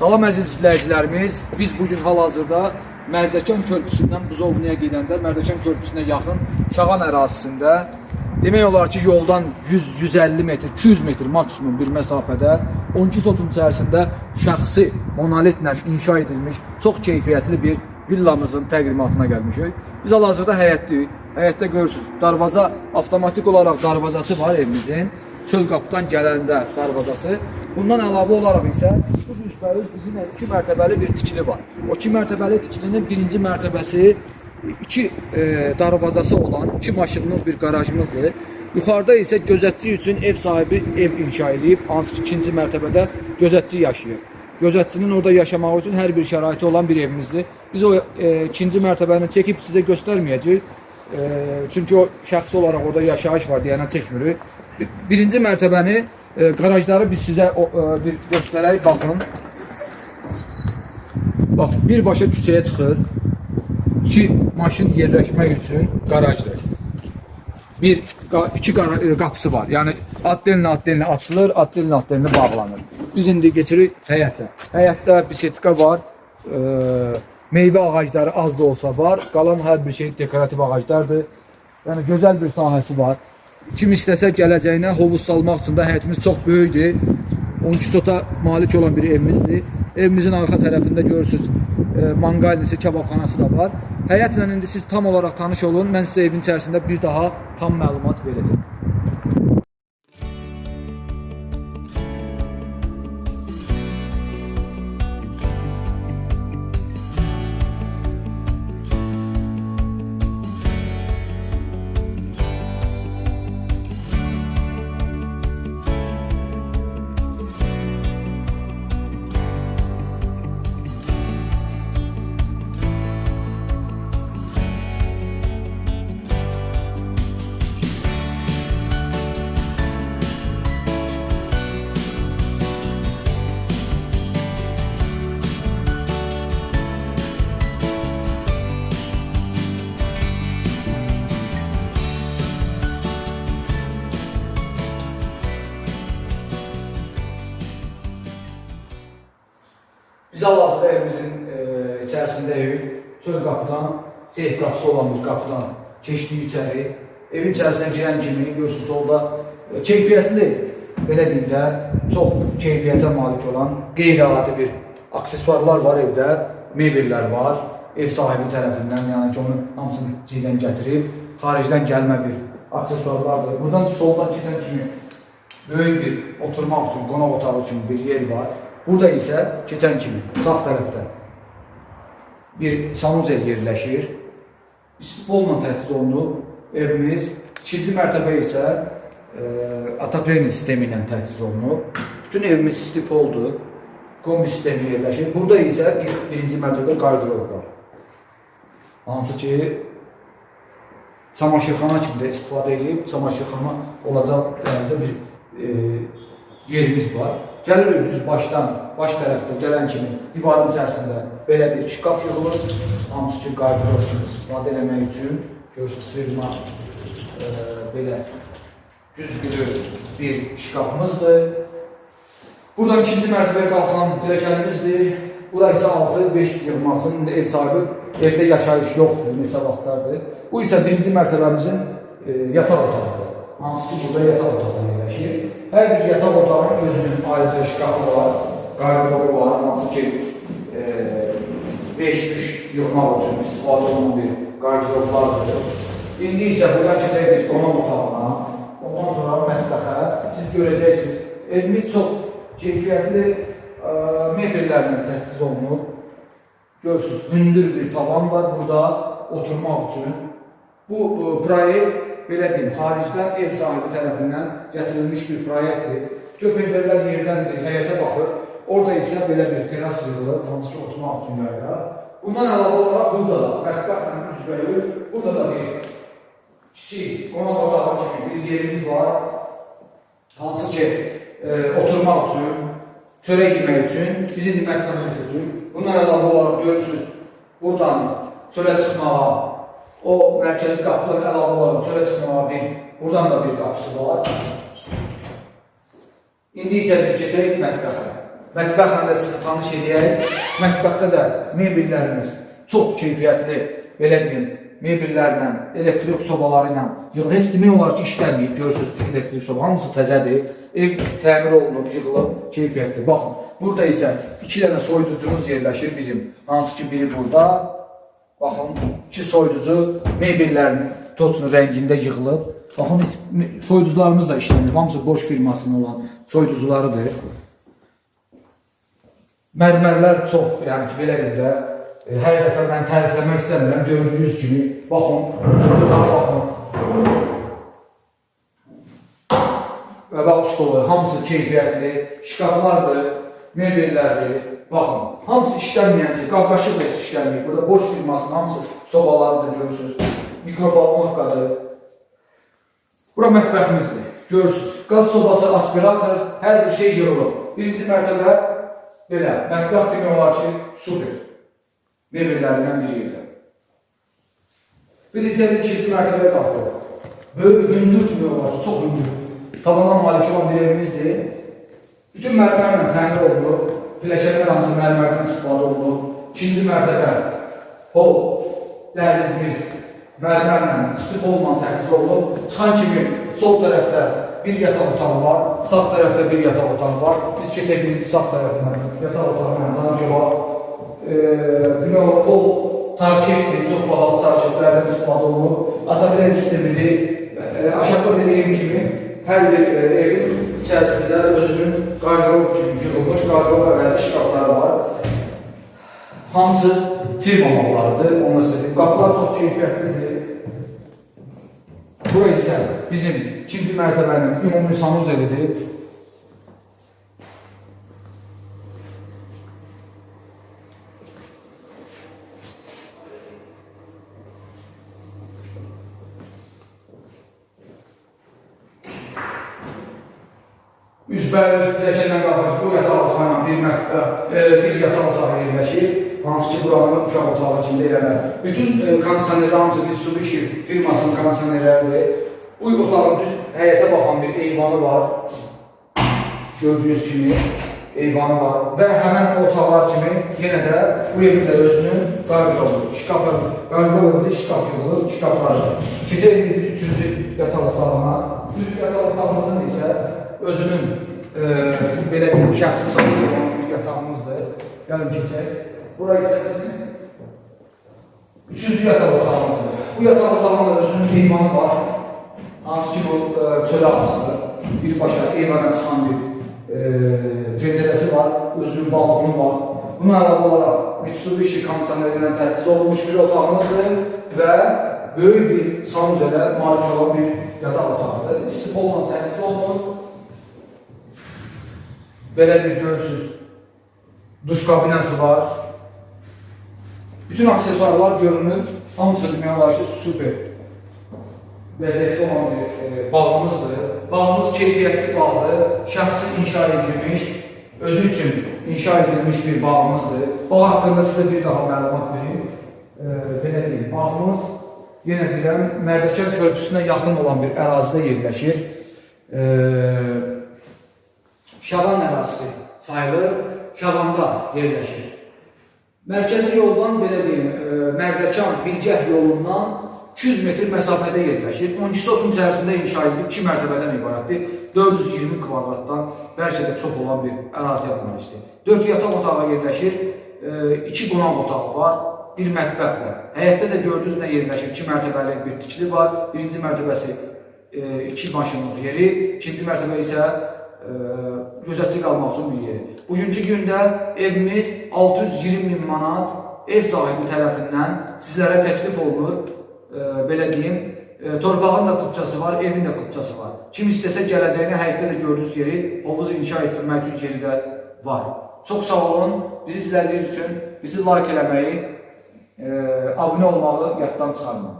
Salam əziz izləyicilərimiz, biz bu gün hal-hazırda Mərdəkan körpüsündən Buzovluya gedəndə Mərdəkan körpüsünə yaxın Şağan ərazisində demək olar ki, yoldan 100-150 metr, 200 metr maksimum bir məsafədə 12 sotun içərisində şəxsi monolitlə inşa edilmiş çox keyfiyyətli bir villamızın təqdimatına gəlmişik. Biz hal-hazırda həyətdəyik. Həyətdə görürsüz, darvaza avtomatik olaraq darvazası var evimizin. Çöl qapıdan gələndə darvazası. Bundan əlavə olaraq isə üzbəüz bizim iki mərtəbəli bir tikili var. O iki mərtəbəli tikilinin birinci mərtəbəsi iki e, darvazası olan iki maşınlı bir qarajımızdır. Yuxarıda isə gözətçi üçün ev sahibi ev inşa edib, hansı ki ikinci mərtəbədə gözətçi yaşayır. Gözətçinin orada yaşamağı üçün hər bir şəraiti olan bir evimizdir. Biz o e, ikinci mərtəbəni çəkib sizə göstərməyəcəyik. E, çünki o şəxsi olaraq orada yaşayış var deyənə çəkmirik. Bir- Birinci mərtəbəni e, qarajları biz sizə e, bir göstərək, baxın. Bax, birbaşa küçəyə çıxır. İki maşın yerləşmək üçün qarajdır. Bir, iki e, qapısı var. Yəni addelinə addelinə açılır, addelinə addelinə bağlanır. Biz indi keçirik həyətə. Həyətdə bisetka var. E, meyvə ağacları az da olsa var. Qalan hər bir şey dekorativ ağaclardır. Yəni gözəl bir sahəsi var. Kim istəsə gələcəyinə hovuz salmaq üçün də həyətimiz çox böyükdür. 12 sota malik olan bir evimizdir. Evimizin arxa tərəfində görürsüz e, mangalnisi, kebabxanası da var. Həyətlə indi siz tam olaraq tanış olun. Mən sizə evin içərisində bir daha tam məlumat verəcəm. Biz hal-hazırda evimizin e, içərisindəyik. Çöl qapıdan, seyf qapısı olan bir qapıdan keçdik içəri. Evin içərisinə girən kimi görürsünüz orada e, keyfiyyətli, belə deyim də, çox keyfiyyətə malik olan qeyri-adi bir aksesuarlar var evdə, mebellər var. Ev sahibi tərəfindən, yəni ki, onun hamısını ciydən gətirib, xaricdən gəlmə bir aksesuarlardır. Buradan soldan keçən kimi böyük bir oturmaq üçün, qonaq otağı üçün bir yer var. Burada isə keçən kimi sağ tərəfdə bir sanuzel yerləşir. İstipolla təchiz olunub. Evimiz ikinci mərtəbə isə e, Ataprenin sistemi ilə təchiz olunub. Bütün evimiz istipoldur. Kombi sistemi yerləşir. Burada isə bir, birinci mərtəbədə qardırob var. Hansı ki çamaşırxana kimi də istifadə edib, çamaşırxana olacaq bir e, yerimiz var. Gəlirik düz başdan, baş tərəfdə gələn kimi divarın içərisində belə bir şkaf yığılır. Hamısı ki qardırob kimi istifadə eləmək üçün görürsünüz firma e, belə güzgülü bir şkafımızdır. Buradan ikinci mərtəbəyə qalxan pilləkənimizdir. Bura isə altı, beş yığmaq üçün ev sahibi evdə yaşayış yoxdur, neçə vaxtlardır. Bu isə birinci mərtəbəmizin e, yataq otağıdır. Hansı ki burada yataq otağı yerləşir. Hər bir yataq otağının özünün ayrıca şkafı var, qardırobu var, hansı ki e, beş üç yığmaq üçün istifadə olunan bir qardiroblardır. İndi isə buradan keçək biz qonaq otağına, ondan sonra mətbəxə. Siz görəcəksiniz, evimiz çox keyfiyyətli ə, mebellərlə təchiz olunub. Görürsünüz, hündür bir tavan var burada oturmaq üçün. Bu ə, proyekt belə deyim, xaricdən ev sahibi tərəfindən gətirilmiş bir proyektdir. Pəncərələr yerdəndir, həyətə baxır. Orada isə belə bir teras yığılır, hansı ki oturmaq üçün yayda. Bundan əlavə olaraq burada da mətbəxlə üzbəüz, burada da bir kiçik qonaq otağı kimi bir yerimiz var. Hansı ki e, oturmaq üçün, çörək yemək üçün, biz indi mətbəxə götürürük. Bundan əlavə olaraq görürsünüz, buradan çölə çıxmağa, o mərkəzi qapıdan əlavə olaraq çölə çıxmağa bir, buradan da bir qapısı var. İndi isə biz keçək mətbəxə. Mətbəxlə də sizi tanış edək. Mətbəxdə də mebellərimiz çox keyfiyyətli, belə deyim, mebellərlə, elektrik sobaları ilə yığılıb. Heç demək olar ki, işləməyib. Görürsünüz elektrik soba hamısı təzədir. Ev təmir olunub, yığılıb, keyfiyyətli. Baxın, burada isə iki dənə soyuducumuz yerləşir bizim. Hansı ki, biri burada, Baxın, iki soyuducu mebellərin toçun rəngində yığılıb. Baxın, heç soyuducularımız da işləmir. Hamısı Bosch firmasının olan soyuducularıdır. Mərmərlər çox, yəni ki, belə deyim də, e, hər dəfə mən tərifləmək istəmirəm. Gördüyünüz kimi, baxın, üstündən baxın. Və bax stolu, hamısı keyfiyyətli, şkaflardır, mebellərdir. Baxın, hamısı işlənməyən şey, qaqaşıq da heç işlənməyib. Burada Bosch firmasının hamısı sobalarıdır, görürsünüz. Mikrofolmovkadır. Bura mətbəximizdir. Görürsünüz. Qaz sobası, aspirator, hər bir şey yığılıb. Birinci mərtəbə belə. Mətbəx demək olar ki, super. Mebellərindən biri yerdə. Biz isə ikinci mərtəbəyə qalxdıq. Böyük hündür demək olar ki, çox hündür. Tavandan malik olan bir evimizdir. Bütün mərmərlə təmir olunub. Pilləkənlər hamısı mərmərdən istifadə olunub. İkinci mərtəbə hol, dəhlizimiz mərmərlə üstü bolla təchiz olunub. Çıxan kimi sol tərəfdə bir yataq otağı var, sağ tərəfdə bir yataq otağı var. Biz keçək birinci sağ tərəfindən yataq otağı ilə tanışı var. Ee, demək olar hol tarketdir, çox bahalı tarketlərdən istifadə olunub. Atabilen sistemidir. E, aşağıda dediyim kimi hər bir e, evin içərisində özünün qardirob kimi yığılmış qardirob əvəzi şkafları var. Hamısı firma mallarıdır, onu deyim. Qapılar çox keyfiyyətlidir. Bura isə bizim ikinci mərtəbənin ümumi sanuzelidir. Üzbəüz pilləkəndən qalxır, bu yataq otağıyla bir mətbəx, e, bir yataq otağı yerləşir. Hansı ki, buranı uşaq otağı kimi deyirlər. Bütün e, kondisionerlər hamısı Mitsubishi firmasının kondisionerləridir. Bu otağın düz həyətə baxan bir eyvanı var. Gördüyünüz kimi eyvanı var. Və həmən otaqlar kimi yenə də bu evin də özünün qardirobu, şkafı, qardirobumuzda şkaf yığılır, şkaflardır. Keçək biz üçüncü yataq otağına. Üçüncü yataq otağımızın isə özünün e, belə bir şəxsi sahibi olan bir yatağımızdır. Gəlin keçək. Bura isə bizim üçüncü yataq otağımızdır. Bu yataq otağının da özünün eyvanı var. Hansı ki bu e, çölə asılır. Birbaşa eyvana çıxan bir e, var, özünün balkonu var. Buna əlavə olaraq Mitsubishi kondisionerindən təchiz olunmuş bir otağımızdır və böyük bir sanuzelə malik olan bir yataq otağıdır. İstifolla təchiz olunur. Belə bir görürsünüz. Duş kabinası var. Bütün aksesuarlar görünür. Hamısı demək olar ki, super. Olan bir e, bağımızdır. Bağımız keyfiyyətli bağdır. Şəxsi inşa edilmiş, özü üçün inşa edilmiş bir bağımızdır. Bağ haqqında sizə bir daha məlumat verim. E, belə bağımız yenə deyirəm, Mərdəkar körpüsünə yaxın olan bir ərazidə yerləşir. E, Şaban ərazisi sayılır, Şabanda yerləşir. Mərkəzi yoldan belə deyim, e, Mərdəkan Bilgəh yolundan 200 metr məsafədə yerləşir. 12 sotun içərisində inşa edilib 2 mərtəbədən ibarətdir. 420 kvadratdan bəlkə də çox olan bir ərazi ərazisidir. 4 yataq otağı yerləşir, 2 qonaq otağı var, bir mətbəx var. Həyətdə də gördüyünüz nə yerləşir? 2 mərtəbəli bir tikili var. Birinci mərtəbəsi 2 maşınlıq yeri, ikinci mərtəbə isə e, gözətçi qalmaq bir yeri. Bugünkü gündə evimiz 620 min manat ev sahibi tərəfindən sizlərə təklif olunur. E, belə deyim, e, torpağın da kupçası var, evin də kupçası var. Kim istəsə gələcəyini həyətdə də gördüyünüz yeri, hovuzu inşa etdirmək üçün yeri də var. Çox sağ olun, bizi izlədiyiniz üçün bizi like eləməyi, e, abunə olmağı yaddan çıxarmayın.